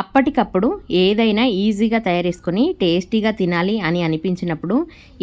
అప్పటికప్పుడు ఏదైనా ఈజీగా తయారు చేసుకొని టేస్టీగా తినాలి అని అనిపించినప్పుడు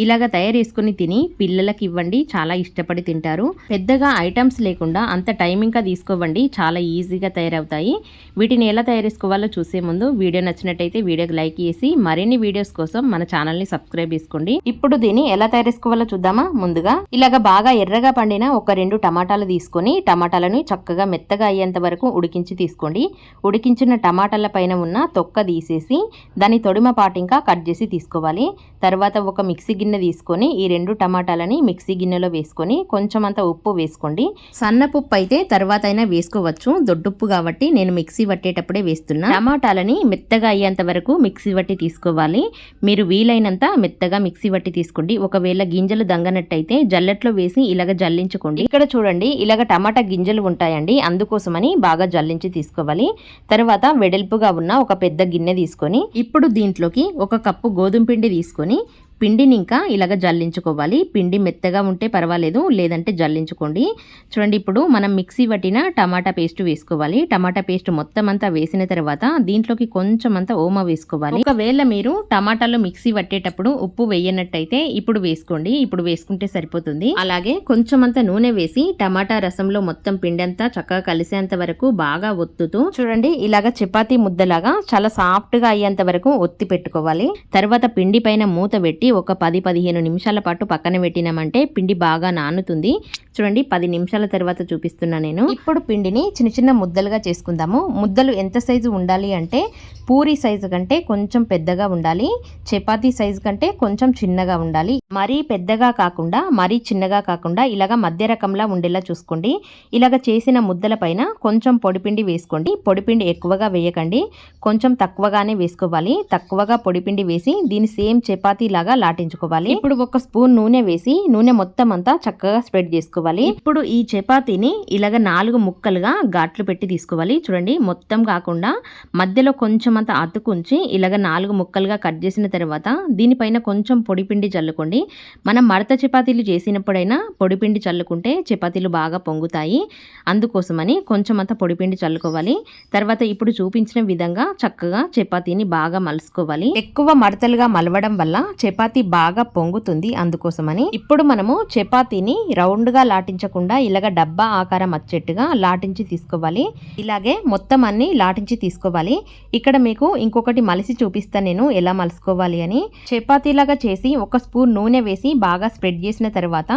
ఇలాగ తయారు చేసుకొని తిని పిల్లలకి ఇవ్వండి చాలా ఇష్టపడి తింటారు. పెద్దగా ఐటమ్స్ లేకుండా అంత టైమింగ్గా తీసుకోవండి చాలా ఈజీగా తయారవుతాయి. వీటిని ఎలా తయారు చేసుకోవాలో చూసే ముందు వీడియో నచ్చినట్టయితే వీడియోకి లైక్ చేసి మరిన్ని వీడియోస్ కోసం మన ఛానల్ని సబ్స్క్రైబ్ చేసుకోండి. ఇప్పుడు దీన్ని ఎలా తయారు చేసుకోవాలో చూద్దామా? ముందుగా ఇలాగ బాగా ఎర్రగా పండిన ఒక రెండు టమాటాలు తీసుకొని టమాటాలను చక్కగా మెత్తగా అయ్యేంత వరకు ఉడికించి తీసుకోండి. ఉడికించిన టమాటాల పైన ఉన్న తొక్క తీసేసి దాని తొడిమ పాటు ఇంకా కట్ చేసి తీసుకోవాలి. తర్వాత ఒక మిక్సీ గిన్నె తీసుకొని ఈ రెండు టమాటాలని మిక్సీ గిన్నెలో వేసుకొని కొంచెం అంత ఉప్పు వేసుకోండి. సన్నపుప్పు అయితే తర్వాత అయినా వేసుకోవచ్చు. దొడ్డుప్పు కాబట్టి నేను మిక్సీ పట్టేటప్పుడే వేస్తున్నా. టమాటాలని మెత్తగా అయ్యేంత వరకు మిక్సీ పట్టి తీసుకోవాలి. మీరు వీలైనంత మెత్తగా మిక్సీ పట్టి తీసుకోండి. ఒకవేళ గింజలు దంగనట్టయితే జల్లెట్లో వేసి ఇలాగ జల్లించుకోండి. ఇక్కడ చూడండి ఇలాగ టమాటా గింజలు ఉంటాయండి. అందుకోసమని బాగా జల్లించి తీసుకోవాలి. తర్వాత వెడల్పుగా ఉన్న ఒక పెద్ద గిన్నె తీసుకొని ఇప్పుడు దీంట్లోకి ఒక కప్పు గోధుమ పిండి తీసుకొని పిండిని ఇంకా ఇలాగ జల్లించుకోవాలి. పిండి మెత్తగా ఉంటే పర్వాలేదు లేదంటే జల్లించుకోండి. చూడండి ఇప్పుడు మనం మిక్సీ పట్టిన టమాటా పేస్ట్ వేసుకోవాలి. టమాటా పేస్ట్ మొత్తం అంతా వేసిన తర్వాత దీంట్లోకి కొంచెం అంతా ఓమ వేసుకోవాలి. ఒకవేళ మీరు టమాటాలు మిక్సీ పట్టేటప్పుడు ఉప్పు వేయనట్టయితే ఇప్పుడు వేసుకోండి. ఇప్పుడు వేసుకుంటే సరిపోతుంది. అలాగే కొంచెం అంత నూనె వేసి టమాటా రసంలో మొత్తం పిండి అంతా చక్కగా కలిసేంత వరకు బాగా ఒత్తుతూ చూడండి ఇలాగ చపాతీ ముద్దలాగా చాలా సాఫ్ట్గా అయ్యేంత వరకు ఒత్తి పెట్టుకోవాలి. తర్వాత పిండి పైన మూత పెట్టి ఒక పది పదిహేను నిమిషాల పాటు పక్కన పెట్టినామంటే పిండి బాగా నానుతుంది. చూడండి పది నిమిషాల తర్వాత చూపిస్తున్నా నేను. ఇప్పుడు పిండిని చిన్న చిన్న ముద్దలుగా చేసుకుందాము. ముద్దలు ఎంత సైజు ఉండాలి అంటే పూరి సైజు కంటే కొంచెం పెద్దగా ఉండాలి. చపాతీ సైజు కంటే కొంచెం చిన్నగా ఉండాలి. మరీ పెద్దగా కాకుండా మరీ చిన్నగా కాకుండా ఇలాగ మధ్య రకంలా ఉండేలా చూసుకోండి. ఇలాగ చేసిన ముద్దల పైన కొంచెం పొడిపిండి వేసుకోండి. పొడిపిండి ఎక్కువగా వేయకండి. కొంచెం తక్కువగానే వేసుకోవాలి. తక్కువగా పొడిపిండి వేసి దీన్ని సేమ్ చపాతీ లాగా లాటించుకోవాలి. ఇప్పుడు ఒక స్పూన్ నూనె వేసి నూనె మొత్తం అంతా చక్కగా స్ప్రెడ్ చేసుకోవాలి. ఇప్పుడు ఈ చపాతీని ఇలాగ నాలుగు ముక్కలుగా ఘాట్లు పెట్టి తీసుకోవాలి. చూడండి మొత్తం కాకుండా మధ్యలో కొంచెం అంత అతుకుంచి ఇలాగ నాలుగు ముక్కలుగా కట్ చేసిన తర్వాత దీనిపైన కొంచెం పొడిపిండి చల్లుకోండి. మనం మడత చపాతీలు చేసినప్పుడైనా పొడిపిండి చల్లుకుంటే చపాతీలు బాగా పొంగుతాయి. అందుకోసమని కొంచెం అంత పొడిపిండి చల్లుకోవాలి. తర్వాత ఇప్పుడు చూపించిన విధంగా చక్కగా చపాతీని బాగా మలుసుకోవాలి. ఎక్కువ మడతలుగా మలవడం వల్ల చపాతీ బాగా పొంగుతుంది అందుకోసమని ఇప్పుడు మనము చపాతీని రౌండ్గా లాటించకుండా ఇలాగ డబ్బా ఆకారం వచ్చేట్టుగా లాటించి తీసుకోవాలి. ఇలాగే మొత్తం అన్ని లాటించి తీసుకోవాలి. ఇక్కడ మీకు ఇంకొకటి మలిసి చూపిస్తాను నేను ఎలా మలుసుకోవాలి అని. చపాతీలాగా చేసి ఒక స్పూన్ నూనె వేసి బాగా స్ప్రెడ్ చేసిన తర్వాత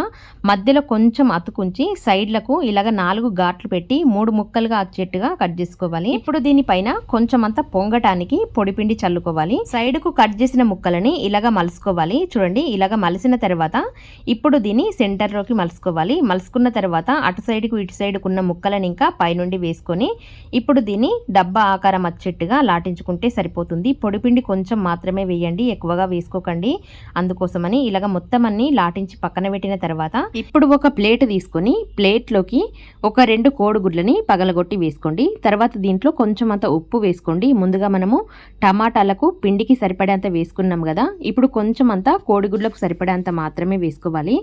మధ్యలో కొంచెం అతుకుంచి సైడ్లకు ఇలాగ నాలుగు ఘాట్లు పెట్టి మూడు ముక్కలుగా వచ్చేట్టుగా కట్ చేసుకోవాలి. ఇప్పుడు దీనిపైన కొంచెం అంతా పొంగటానికి పొడిపిండి చల్లుకోవాలి. సైడ్కు కట్ చేసిన ముక్కలని ఇలాగ మలుసుకోవాలి. చూడండి ఇలాగ మలిసిన తర్వాత ఇప్పుడు దీన్ని సెంటర్లోకి మలుసుకోవాలి మలుసుకున్న తర్వాత అటు సైడ్కు ఇటు సైడ్కు ఉన్న ముక్కలను ఇంకా పైనుండి వేసుకొని ఇప్పుడు దీన్ని డబ్బా ఆకారం వచ్చేట్టుగా లాటించుకుంటే సరిపోతుంది. పొడిపిండి కొంచెం మాత్రమే వేయండి ఎక్కువగా వేసుకోకండి. అందుకోసమని ఇలాగ మొత్తం అన్ని లాటించి పక్కన పెట్టిన తర్వాత ఇప్పుడు ఒక ప్లేట్ తీసుకొని ప్లేట్లోకి ఒక రెండు కోడిగుడ్లని పగలగొట్టి వేసుకోండి. తర్వాత దీంట్లో కొంచెం అంత ఉప్పు వేసుకోండి. ముందుగా మనము టమాటాలకు పిండికి సరిపడేంత వేసుకున్నాం కదా ఇప్పుడు కొంచెం అంతా కోడిగుడ్లకు సరిపడేంత మాత్రమే వేసుకోవాలి.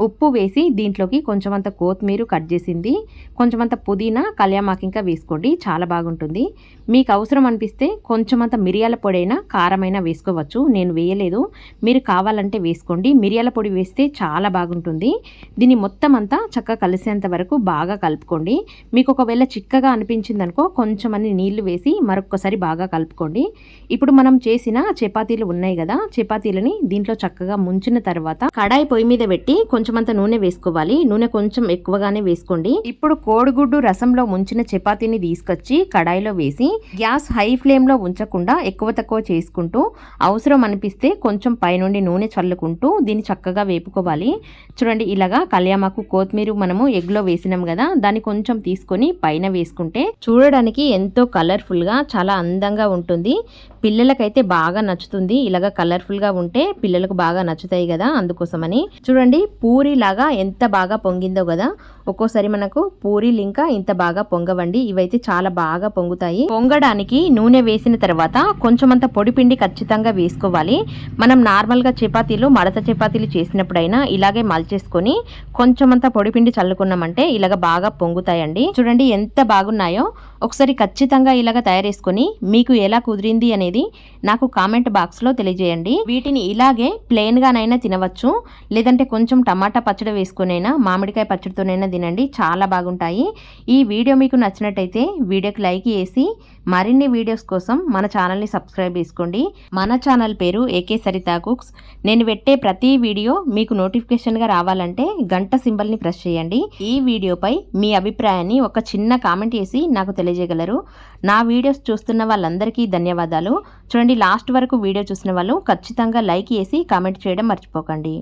ఉప్పు వేసి దీంట్లోకి కొంచెం అంత కొత్తిమీర కట్ చేసింది. కొంచెం అంత పుదీనా కళ్యామాకి ఇంకా వేసుకోండి. చాలా బాగుంటుంది. మీకు అవసరం అనిపిస్తే కొంచెం అంత మిరియాల పొడి అయినా కారమైనా వేసుకోవచ్చు. నేను వేయలేదు. మీరు కావాలంటే వేసుకోండి. మిరియాల పొడి వేస్తే చాలా బాగుంటుంది. దీన్ని మొత్తం అంతా చక్కగా కలిసేంత వరకు బాగా కలుపుకోండి. మీకు ఒకవేళ చిక్కగా అనిపించింది అనుకో కొంచెం నీళ్ళు వేసి మరొకసారి బాగా కలుపుకోండి. ఇప్పుడు మనం చేసిన చపాతీలు ఉన్నాయి కదా. చపాతీలని దీంట్లో చక్కగా ముంచిన తర్వాత కడాయి పొయ్యి మీద పెట్టి కొంచెం అంత నూనె వేసుకోవాలి. నూనె కొంచెం ఎక్కువగానే వేసుకోండి. ఇప్పుడు కోడిగుడ్డు రసంలో ముంచిన చపాతీని తీసుకొచ్చి కడాయిలో వేసి గ్యాస్ హై ఫ్లేమ్లో ఉంచకుండా ఎక్కువ తక్కువ చేసుకుంటూ అవసరం అనిపిస్తే కొంచెం పైనుండి నూనె చల్లుకుంటూ దీన్ని చక్కగా వేపుకోవాలి. చూడండి ఇలాగా కళ్యామాకు కొత్తిమీర మనము ఎగ్లో వేసినాం కదా దాన్ని కొంచెం తీసుకొని పైన వేసుకుంటే చూడడానికి ఎంతో కలర్ఫుల్గా చాలా అందంగా ఉంటుంది. పిల్లలకైతే బాగా నచ్చుతుంది. ఇలాగ కలర్ఫుల్గా ఉంటే పిల్లలకు బాగా నచ్చుతాయి కదా అందుకోసమని. చూడండి పూరి లాగా ఎంత బాగా పొంగిందో కదా. ఒక్కోసారి మనకు పూరీలు ఇంకా ఇంత బాగా పొంగవండి. ఇవైతే చాలా బాగా పొంగుతాయి. పొంగడానికి నూనె వేసిన తర్వాత కొంచెం అంత పొడి పిండి ఖచ్చితంగా వేసుకోవాలి. మనం నార్మల్గా చపాతీలు మడత చపాతీలు చేసినప్పుడైనా ఇలాగే మల్చేసుకొని కొంచెం అంత పొడి పిండి చల్లుకున్నామంటే ఇలాగ బాగా పొంగుతాయండి. చూడండి ఎంత బాగున్నాయో. ఒకసారి ఖచ్చితంగా ఇలాగ తయారు చేసుకొని మీకు ఎలా కుదిరింది అనేది అనేది నాకు కామెంట్ బాక్స్లో తెలియజేయండి. వీటిని ఇలాగే ప్లెయిన్గానైనా తినవచ్చు. లేదంటే కొంచెం టమాటా పచ్చడి వేసుకునైనా మామిడికాయ పచ్చడితోనైనా తినండి. చాలా బాగుంటాయి. ఈ వీడియో మీకు నచ్చినట్టయితే వీడియోకి లైక్ చేసి మరిన్ని వీడియోస్ కోసం మన ఛానల్ని సబ్స్క్రైబ్ చేసుకోండి. మన ఛానల్ పేరు ఏకే సరితా కుక్స్. నేను పెట్టే ప్రతి వీడియో మీకు నోటిఫికేషన్గా రావాలంటే గంట సింబల్ని ప్రెస్ చేయండి. ఈ వీడియోపై మీ అభిప్రాయాన్ని ఒక చిన్న కామెంట్ చేసి నాకు తెలియజేయగలరు. నా వీడియోస్ చూస్తున్న వాళ్ళందరికీ ధన్యవాదాలు. చూడండి లాస్ట్ వరకు వీడియో చూసిన వాళ్ళు ఖచ్చితంగా లైక్ చేసి కామెంట్ చేయడం మర్చిపోకండి.